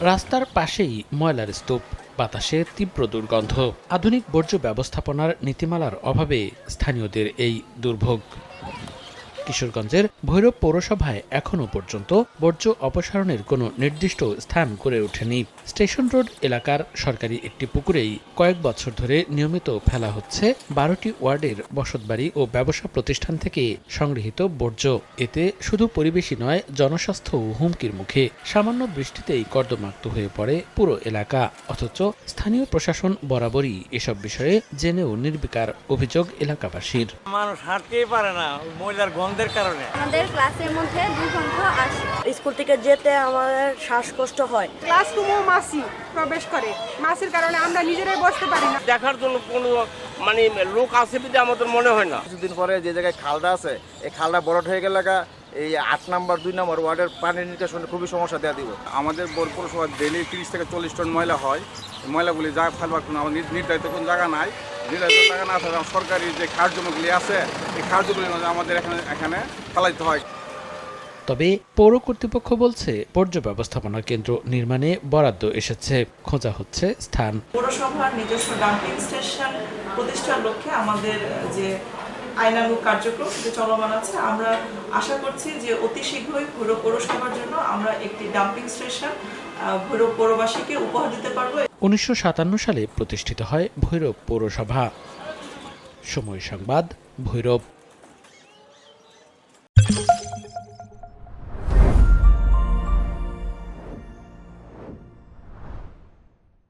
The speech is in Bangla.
রাস্তার পাশেই ময়লার স্তূপ বাতাসে তীব্র দুর্গন্ধ, আধুনিক বর্জ্য ব্যবস্থাপনার নীতিমালার অভাবে স্থানীয়দের এই দুর্ভোগ। কিশোরগঞ্জের ভৈরব পৌরসভায় এখনও পর্যন্ত বর্জ্য অপসারণের কোনো নির্দিষ্ট স্থান গড়ে ওঠেনি। স্টেশন রোড এলাকার সরকারি একটি পুকুরেই কয়েক বছর ধরে নিয়মিত ফেলা হচ্ছে বারোটি ওয়ার্ডের বসতবাড়ি ও ব্যবসা প্রতিষ্ঠান থেকে সংগৃহীত বর্জ্য। এতে শুধু পরিবেশই নয় জনস্বাস্থ্য হুমকির মুখে। সামান্য বৃষ্টিতেই কর্দমাক্ত হয়ে পড়ে পুরো এলাকা। অথচ স্থানীয় প্রশাসন বরাবরই এসব বিষয়ে জেনেও নির্বিকার অভিযোগ এলাকাবাসীর। মানুষ হাঁটতেই পারে না। ময়লার গন্ধের কারণে? আমাদের ক্লাসের মধ্যে দুর্গন্ধ আসে। স্কুল থেকে যেতে আমাদের শ্বাসকষ্ট হয়। ক্লাসরুমও মাসি প্রবেশ করে। মাসির কারণে আমরা নিজেরাই বসতে পারি না। দেখার জন্য কোনো মানে লোক আছে বলে আমাদের মনে হয় না। কিছুদিন পরে যে জায়গায় খালটা আছে এই খালটা বড় হয়ে গেলে গা, এই আট নাম্বার দুই নাম্বার ওয়ার্ডের পানি নিষ্কাশনে খুবই সমস্যা দেওয়া দিব। আমাদের বোর পৌরসভা ডেলি তিরিশ থেকে চল্লিশ টন ময়লা হয়। ময়লাগুলি যা ফেলবার কোনো আমাদের নির্ধারিত কোনো জায়গা নাই। টাকা না থাকা সরকারি যে খাদ্যগুলি আছে এই কার্যগুলি আমাদের এখানে এখানে ফেলাইতে হয়। তবে পৌর কর্তৃপক্ষ বলছে বর্জ্য ব্যবস্থাপনা কেন্দ্র নির্মাণে বরাদ্দ এসেছে। খোঁজা হচ্ছে স্থান। পৌরসভার নিজস্ব ডাম্পিং স্টেশন প্রতিষ্ঠার লক্ষ্যে আমাদের যে আইনানুগ কার্যক্রম যে চলমান আছে, আমরা আশা করছি যে অতি শীঘ্রই ভৈরব পৌরসভার জন্য আমরা একটি ডাম্পিং স্টেশন ভৈরব পৌরবাসীকে উপহার দিতে পারব। উনিশশো সাতান্ন সালে প্রতিষ্ঠিত হয় ভৈরব পৌরসভা। সময় সংবাদ, ভৈরব।